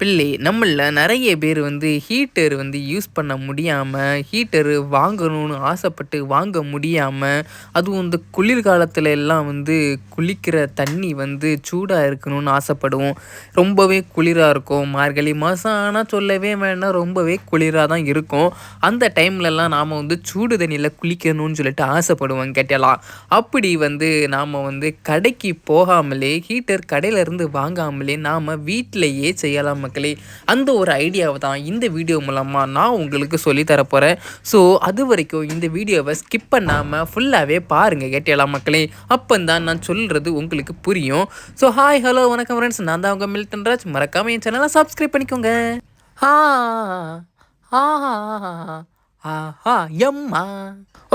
பிள்ளை நம்மளில் நிறைய பேர் வந்து ஹீட்டர் வந்து யூஸ் பண்ண முடியாமல் ஹீட்டரு வாங்கணும்னு ஆசைப்பட்டு வாங்க முடியாமல் அதுவும் இந்த குளிர்காலத்தில் எல்லாம் வந்து குளிக்கிற தண்ணி வந்து சூடாக இருக்கணும்னு ஆசைப்படுவோம். ரொம்பவே குளிராக இருக்கும். மார்கழி மாதம் ஆனால் சொல்லவே வேணாம் ரொம்பவே குளிராக தான் இருக்கும். அந்த டைம்லலாம் நாம் வந்து சூடு தண்ணியில் குளிக்கணும்னு சொல்லிட்டு ஆசைப்படுவோம் கேட்டலாம் அப்படி வந்து நாம் வந்து கடைக்கு போகாமலே ஹீட்டர் கடையிலேருந்து வாங்காமலே நாம் வீட்டிலையே செய்யலாம் மக்களே அந்த ஒரு ஐடியாவை தான் இந்த வீடியோ மூலமாக நான் உங்களுக்கு சொல்லி தரப்போகிறேன் ஸோ அது வரைக்கும் இந்த வீடியோவை ஸ்கிப் பண்ணாமல் ஃபுல்லாகவே பாருங்கள் கேட்டியலாம் மக்களே? அப்போ தான் நான் சொல்கிறது உங்களுக்கு புரியும். ஸோ ஹாய் ஹலோ வணக்கம் ஃப்ரெண்ட்ஸ் நான் தான் உங்கள் மில்டன் ராஜ். மறக்காமல் என் சேனலை சப்ஸ்கிரைப் பண்ணிக்கோங்க. ஆ ஆ. ஆஹா எம்மா.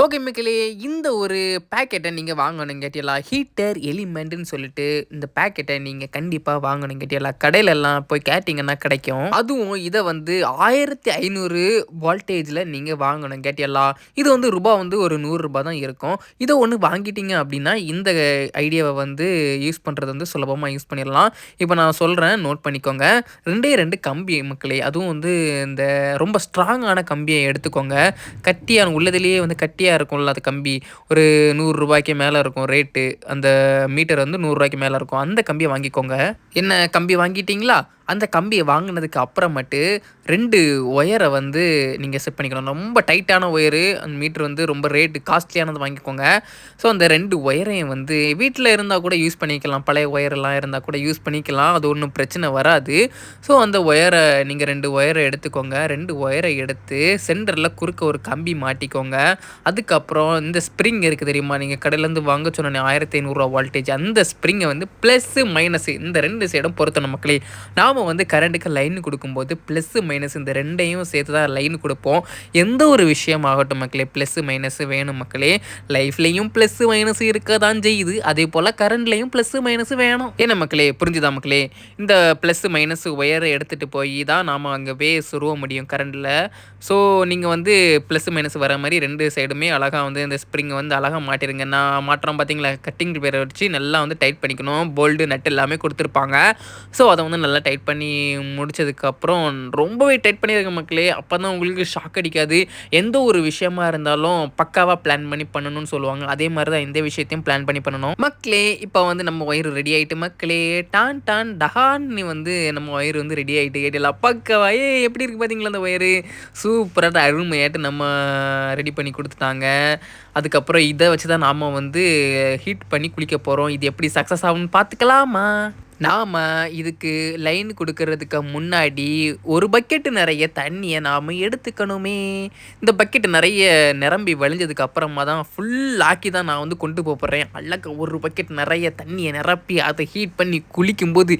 ஓகே மக்களே இந்த ஒரு பேக்கெட்டை நீங்கள் வாங்கணும் கேட்டியலா? ஹீட்டர் எலிமெண்ட்னு சொல்லிட்டு இந்த பேக்கெட்டை நீங்கள் கண்டிப்பாக வாங்கணும் கேட்டியலா? கடையிலலாம் போய் கேட்டிங்கன்னா கிடைக்கும். அதுவும் இதை வந்து ஆயிரத்தி ஐநூறு வோல்டேஜில் நீங்கள் வாங்கணும் கேட்டியலா? இது வந்து ரூபா வந்து ஒரு நூறுரூபா தான் இருக்கும். இதை ஒன்று வாங்கிட்டீங்க அப்படின்னா இந்த ஐடியாவை வந்து யூஸ் பண்ணுறது வந்து சுலபமாக யூஸ் பண்ணிடலாம். இப்போ நான் சொல்கிறேன் நோட் பண்ணிக்கோங்க. ரெண்டே ரெண்டு கம்பி மக்களே அதுவும் வந்து இந்த ரொம்ப ஸ்ட்ராங்கான கம்பியை எடுத்துக்கோங்க. கட்டியான உள்ளதுலேயே வந்து கட்டியாக இருக்கும்ல அது கம்பி. ஒரு நூறுரூபாய்க்கு மேலே இருக்கும் ரேட்டு அந்த மீட்டர் வந்து நூறுரூவாய்க்கு மேலே இருக்கும். அந்த கம்பியை வாங்கிக்கோங்க. என்ன கம்பி வாங்கிட்டீங்களா? அந்த கம்பியை வாங்கினதுக்கு அப்புறமேட்டு ரெண்டு ஒயரை வந்து நீங்கள் செட் பண்ணிக்கணும். ரொம்ப டைட்டான ஒயரு. அந்த மீட்ரு வந்து ரொம்ப ரேட்டு காஸ்ட்லியானது வாங்கிக்கோங்க. ஸோ அந்த ரெண்டு ஒயரையும் வந்து வீட்டில் இருந்தால் கூட யூஸ் பண்ணிக்கலாம். பழைய ஒயரெல்லாம் இருந்தால் கூட யூஸ் பண்ணிக்கலாம். அது ஒன்றும் பிரச்சனை வராது. ஸோ அந்த ஒயரை நீங்கள் ரெண்டு ஒயரை எடுத்துக்கோங்க. ரெண்டு ஒயரை எடுத்து சென்டரில் குறுக்க ஒரு கம்பி மாட்டிக்கோங்க. அதுக்கப்புறம் இந்த ஸ்ப்ரிங் இருக்குது தெரியுமா? நீங்கள் கடையிலேருந்து வாங்க சொன்னே ஆயிரத்தி ஐநூறுரூவா வால்டேஜ் அந்த ஸ்ப்ரிங்கை வந்து ப்ளஸ்ஸு மைனஸு இந்த ரெண்டு சைடும் பொருத்தணும் மக்களே. நாம் வந்து கரண்ட்டுக்கு லைன் கொடுக்கும்போது ப்ளஸ்ஸு மைனஸ் இந்த ரெண்டையும் சேர்த்து தான் லைன் கொடுப்போம். எந்த ஒரு விஷயம் ஆகட்டும் மக்களே ப்ளஸ்ஸு மைனஸு வேணும் மக்களே. லைஃப்லேயும் ப்ளஸ்ஸு மைனஸ் இருக்க தான் செய்யுது. அதே போல் கரண்ட்லேயும் ப்ளஸ்ஸு மைனஸ் வேணும். ஏன்னா மக்களே புரிஞ்சுதா மக்களே? இந்த ப்ளஸ்ஸு மைனஸ் ஒயரை எடுத்துகிட்டு போய் தான் நாம் அங்கே வே சுருவ முடியும் கரண்டில் ஸோ நீங்கள் வந்து ப்ளஸ் மைனஸ் வர மாதிரி ரெண்டு சைடுமே அழகாக வந்து இந்த ஸ்ப்ரிங்கை வந்து அழகாக மாட்டிருங்க. நான் மாற்றம் பார்த்தீங்களா கட்டிங் பேரை வச்சு நல்லா வந்து டைட் பண்ணிக்கணும். போல்டு நட் எல்லாமே கொடுத்துருப்பாங்க. ஸோ அதை வந்து நல்லா டைட் பண்ணி முடிச்சதுக்கப்புறம் ரொம்பவே டைட் பண்ணியிருக்க மக்களே. அப்போ தான் உங்களுக்கு ஷாக் அடிக்காது. எந்த ஒரு விஷயமா இருந்தாலும் பக்காவாக பிளான் பண்ணி பண்ணணும்னு சொல்லுவாங்க. அதே மாதிரி தான் எந்த விஷயத்தையும் பிளான் பண்ணி பண்ணணும். மக்களே இப்போ வந்து நம்ம ஒயர் ரெடி ஆகிட்டு மக்களே டான் டான் டஹான்னு வந்து நம்ம ஒயர் வந்து ரெடி ஆகிட்டு கேட்டலாம் பக்கவாயே எப்படி இருக்குது பார்த்தீங்களா அந்த ஒயரு சூப்பராக ஏட்டு நம்ம ரெடி பண்ணி கொடுத்துட்டாங்க. அதுக்கப்புறம் இதை வச்சு தான் நாம் வந்து ஹீட் பண்ணி குளிக்க போகிறோம் இது எப்படி சக்ஸஸ் ஆகும்னு பார்த்துக்கலாமா? நாம் இதுக்கு லைன் கொடுக்கறதுக்கு முன்னாடி ஒரு பக்கெட்டு நிறைய தண்ணியை நாம் எடுத்துக்கணுமே. இந்த பக்கெட்டு நிறைய நிரம்பி வழிஞ்சதுக்கு அப்புறமா தான் ஃபுல் ஆக்கி தான் நான் வந்து கொண்டு போகிறேன் அழகாக ஒரு பக்கெட் நிறைய தண்ணியை நிரப்பி அதை ஹீட் பண்ணி குளிக்கும்போது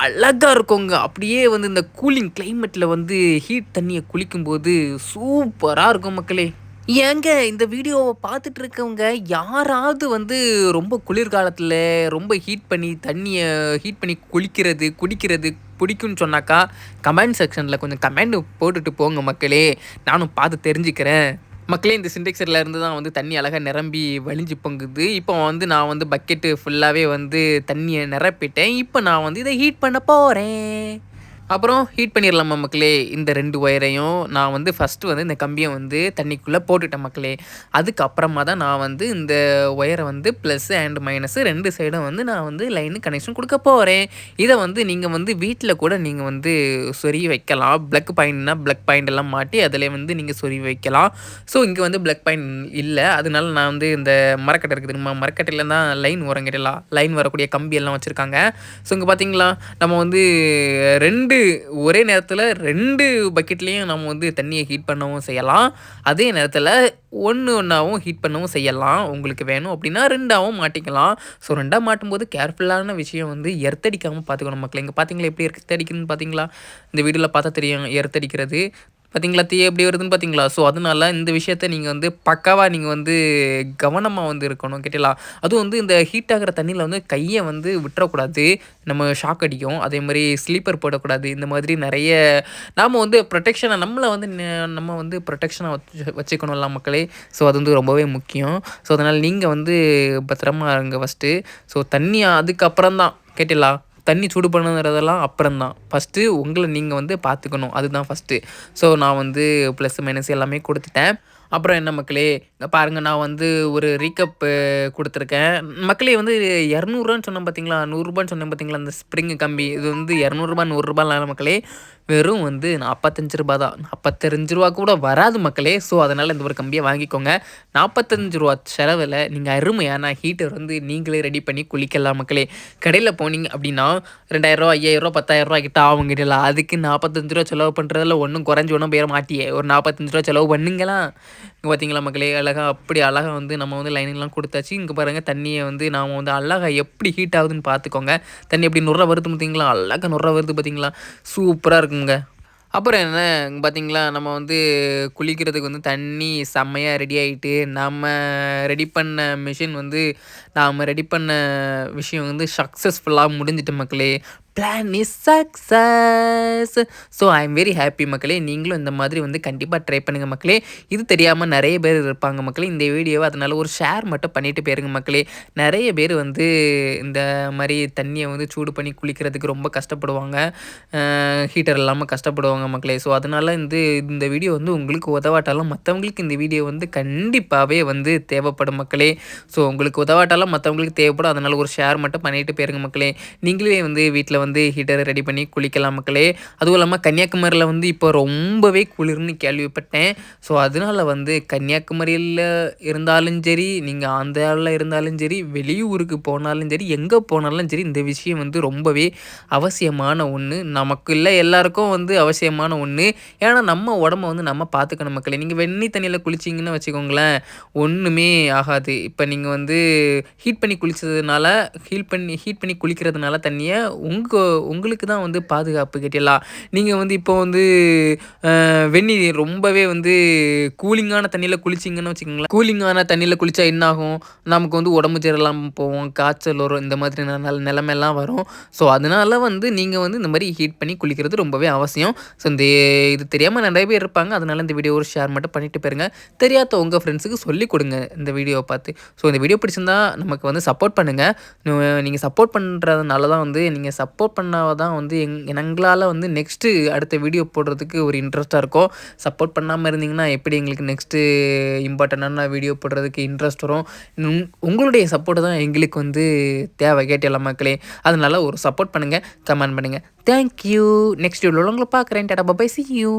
அழகாக இருக்குங்க. அப்படியே வந்து இந்த கூலிங் கிளைமேட்டில் வந்து ஹீட் தண்ணியை குளிக்கும்போது சூப்பராக இருக்கும் மக்களே. ஏங்க இந்த வீடியோவை பார்த்துட்டு இருக்கவங்க யாராவது வந்து ரொம்ப குளிர்காலத்தில் ரொம்ப ஹீட் பண்ணி தண்ணியை ஹீட் பண்ணி குளிக்கிறது குடிக்கிறது பிடிக்கும்னு சொன்னாக்கா கமெண்ட் செக்ஷனில் கொஞ்சம் கமெண்ட் போட்டுட்டு போங்க மக்களே. நானும் பார்த்து தெரிஞ்சுக்கிறேன். மக்களே இந்த சிண்டெக்ஸரில் இருந்து தான் வந்து தண்ணி அழகாக நிரம்பி வழிஞ்சு பொங்குது. இப்போ வந்து நான் வந்து பக்கெட்டு ஃபுல்லாகவே வந்து தண்ணியை நிரப்பிட்டேன். இப்போ நான் வந்து இதை ஹீட் பண்ண போகிறேன் அப்புறம் ஹீட் பண்ணிடலாம் மக்களே? இந்த ரெண்டு ஒயரையும் நான் வந்து ஃபஸ்ட்டு வந்து இந்த கம்பியை வந்து தண்ணிக்குள்ளே போட்டுவிட்டேன் மக்களே. அதுக்கப்புறமா தான் நான் வந்து இந்த ஒயரை வந்து ப்ளஸ் அண்ட் மைனஸ் ரெண்டு சைடும் வந்து நான் வந்து லைனு கனெக்ஷன் கொடுக்க போகிறேன் இதை வந்து நீங்கள் வந்து வீட்டில் கூட நீங்கள் வந்து சொருகி வைக்கலாம். ப்ளக் பாயிண்ட்னா ப்ளக் பாயிண்ட் எல்லாம் மாட்டி அதில் வந்து நீங்கள் சொருகி வைக்கலாம். ஸோ இங்கே வந்து ப்ளக் பாயிண்ட் இல்லை. அதனால நான் வந்து இந்த மரக்கட்டை இருக்குது தெரியுமா? மரக்கட்டையில் தான் லைன் உரங்கிடலாம் லைன் வரக்கூடிய கம்பி எல்லாம் வச்சுருக்காங்க. ஸோ இங்கே பார்த்தீங்களா நம்ம வந்து ரெண்டு ஒரே நேரத்தில் ரெண்டு பக்கெட்லேயும் நம்ம வந்து தண்ணியை ஹீட் பண்ணவும் செய்யலாம். அதே நேரத்தில் ஒன்று ஒன்றாவும் ஹீட் பண்ணவும் செய்யலாம். உங்களுக்கு வேணும் அப்படின்னா ரெண்டாவும் மாட்டிக்கலாம். ஸோ ரெண்டாக மாட்டும்போது கேர்ஃபுல்லான விஷயம் வந்து எர்த்தடிக்காமல் பார்த்துக்கணும் மக்கள் இங்கே பார்த்தீங்களா எப்படி எர்த்தடிக்குதுன்னு பார்த்தீங்களா இந்த வீடியோவில் பார்த்தா தெரியும் எர்த்தடிக்கிறது. பார்த்தீங்களா தீ எப்படி வருதுன்னு பார்த்தீங்களா ஸோ அதனால இந்த விஷயத்த நீங்கள் வந்து பக்காவாக நீங்கள் வந்து கவனமாக வந்து இருக்கணும் கேட்டீங்களா? அதுவும் வந்து இந்த ஹீட் ஆகிற தண்ணியில் வந்து கையை வந்து விட்டுறக்கூடாது. நம்ம ஷாக் அடிக்கும். அதே மாதிரி ஸ்லீப்பர் போடக்கூடாது. இந்த மாதிரி நிறைய நாம் வந்து ப்ரொடெக்ஷனை நம்மளை வந்து நம்ம வந்து ப்ரொடெக்ஷனாக வச்சு வச்சுக்கணும்ல மக்களே. ஸோ அது வந்து ரொம்பவே முக்கியம். ஸோ அதனால் நீங்கள் வந்து பத்திரமா இருங்க ஃபஸ்ட்டு ஸோ தண்ணி அதுக்கப்புறம் தான் கேட்டிங்களா? தண்ணி சூடு பண்ணுறதெல்லாம் அப்புறம் தான் ஃபஸ்ட்டு உங்களை நீங்கள் வந்து பார்த்துக்கணும். அதுதான் ஃபஸ்ட்டு ஸோ நான் வந்து ப்ளஸ் மைனஸ் எல்லாமே கொடுத்துட்டேன். அப்புறம் என்ன மக்களே? பாருங்கள் நான் வந்து ஒரு ரீக்கப்பு கொடுத்துருக்கேன். மக்களே வந்து இரநூறுவான்னு சொன்னேன் பார்த்தீங்களா நூறுரூபான்னு சொன்னேன் பார்த்தீங்களா அந்த ஸ்ப்ரிங்கு கம்பி. இது வந்து இரநூறுபா நூறுரூபா இல்லை மக்களே. வெறும் வந்து நாற்பத்தஞ்சு ரூபா தான். நாற்பத்தஞ்சு ரூபா கூட வராது மக்களே. ஸோ அதனால் இந்த ஒரு கம்பியை வாங்கிக்கோங்க. நாற்பத்தஞ்சு ரூபா செலவில் நீங்கள் அருமையான ஹீட்டர் வந்து நீங்களே ரெடி பண்ணி குளிக்கலாம் மக்களே. கடையில் போனீங்க அப்படின்னா ரெண்டாயிரரூவா ஐயாயிரரூவா பத்தாயிரரூவா கிட்ட ஆகும் கிட்டல அதுக்கு நாற்பத்தஞ்சு ரூபா செலவு பண்ணுறதுல ஒன்றும் குறைஞ்சி ஒன்றும் போயிட மாட்டியே. ஒரு நாற்பத்தஞ்சு ரூபா செலவு பண்ணுங்களா? இங்கே பார்த்தீங்களா மக்களே? அழகாக அப்படி அழகாக வந்து நம்ம வந்து லைனிங்லாம் கொடுத்தாச்சு. இங்கே பாருங்கள் தண்ணியை வந்து நாம் வந்து அழகாக எப்படி ஹீட் ஆகுதுன்னு பார்த்துக்கோங்க தண்ணி எப்படி நுற வருது பார்த்தீங்களா அழகாக நுற வருது பார்த்தீங்களா சூப்பராக இருக்குங்க. அப்புறம் என்ன? பார்த்தீங்களா நம்ம வந்து குளிக்கிறதுக்கு வந்து தண்ணி செம்மையாக ரெடி ஆகிட்டு நம்ம ரெடி பண்ண மிஷின் வந்து நாம் ரெடி பண்ண விஷயம் வந்து சக்ஸஸ்ஃபுல்லாக முடிஞ்சிட்டு மக்களே. Plan is success so I am very happy மக்களே. நீங்களும் இந்த மாதிரி வந்து கண்டிப்பாக ட்ரை பண்ணுங்கள் மக்களே. இது தெரியாமல் நிறைய பேர் இருப்பாங்க மக்களே. இந்த வீடியோவை அதனால் ஒரு ஷேர் மட்டும் பண்ணிட்டு போயிருங்க மக்களே. நிறைய பேர் வந்து இந்த மாதிரி தண்ணியை வந்து சூடு பண்ணி குளிக்கிறதுக்கு ரொம்ப கஷ்டப்படுவாங்க. ஹீட்டர் இல்லாமல் கஷ்டப்படுவாங்க மக்களே. ஸோ அதனால் இந்த இந்த வீடியோ வந்து உங்களுக்கு உதவாட்டாலும் மற்றவங்களுக்கு இந்த வீடியோ வந்து கண்டிப்பாகவே வந்து தேவைப்படும் மக்களே. ஸோ உங்களுக்கு உதவாட்டாலும் மற்றவங்களுக்கு தேவைப்படும். அதனால் ஒரு ஷேர் மட்டும் பண்ணிவிட்டு போயிருங்க மக்களே. நீங்களே வந்து வீட்டில் வந்து ஹீட்டரை ரெடி பண்ணி குளிக்கலாம் மக்களே. அதுவும் இல்லாமல் கன்னியாகுமரியில் வந்து இப்போ ரொம்பவே குளிர்னு கேள்விப்பட்டேன். ஸோ அதனால் வந்து கன்னியாகுமரியில் இருந்தாலும் சரி நீங்கள் ஆந்திராவில் இருந்தாலும் சரி வெளியூருக்கு போனாலும் சரி எங்கே போனாலும் சரி இந்த விஷயம் வந்து ரொம்பவே அவசியமான ஒன்று நமக்கு இல்லை எல்லாருக்கும் வந்து அவசியமான ஒன்று ஏன்னா நம்ம உடம்ப வந்து நம்ம பார்த்துக்கணும் மக்களே. நீங்கள் வெண்ணி தண்ணியில் குளிச்சிங்கன்னு வச்சுக்கோங்களேன் ஒன்றுமே ஆகாது. இப்போ நீங்கள் வந்து ஹீட் பண்ணி குளித்ததுனால ஹீட் பண்ணி ஹீட் பண்ணி குளிக்கிறதுனால தண்ணியை உங்கள் உங்களுக்கு தான் வந்து பாதுகாப்பு கேட்டீங்களா நீங்கள் வந்து இப்போ வந்து வெந்நீர் ரொம்பவே வந்து கூலிங்கான தண்ணியில் குளிச்சிங்கன்னு வச்சுக்கோங்களேன். கூலிங்கான தண்ணியில் குளித்தா என்ன ஆகும் நமக்கு வந்து உடம்பு ஜெரலாம் போவோம் காய்ச்சல் வரும் இந்த மாதிரி நிலமெல்லாம் வரும். ஸோ அதனால வந்து நீங்கள் வந்து இந்த மாதிரி ஹீட் பண்ணி குளிக்கிறது ரொம்பவே அவசியம். ஸோ இந்த இது தெரியாமல் நிறைய பேர் இருப்பாங்க. அதனால் இந்த வீடியோ ஒரு ஷேர் மட்டும் பண்ணிட்டு போயிருங்க. தெரியாத உங்கள் ஃப்ரெண்ட்ஸுக்கு சொல்லிக் கொடுங்க இந்த வீடியோவை பார்த்து. ஸோ இந்த வீடியோ பிடிச்சிருந்தா நமக்கு வந்து சப்போர்ட் பண்ணுங்கள் நீங்கள் சப்போர்ட் பண்ணுறதுனால தான் வந்து நீங்கள் சப்போர்ட் பண்ணால் தான் வந்து எங் எங்களால் வந்து நெக்ஸ்ட்டு அடுத்த வீடியோ போடுறதுக்கு ஒரு இன்ட்ரெஸ்ட்டாக இருக்கும். சப்போர்ட் பண்ணாமல் இருந்தீங்கன்னா எப்படி எங்களுக்கு நெக்ஸ்ட்டு இம்பார்ட்டண்டான வீடியோ போடுறதுக்கு இன்ட்ரெஸ்ட் வரும்? உங்களுடைய சப்போர்ட்டு தான் எங்களுக்கு வந்து தேவை கேட்டெல்லாம் மக்களே. அதனால் ஒரு சப்போர்ட் பண்ணுங்கள் கமெண்ட் பண்ணுங்கள் தேங்க்யூ நெக்ஸ்ட் வீடியோவில் உங்களை பார்க்குறேன். Tata bye C you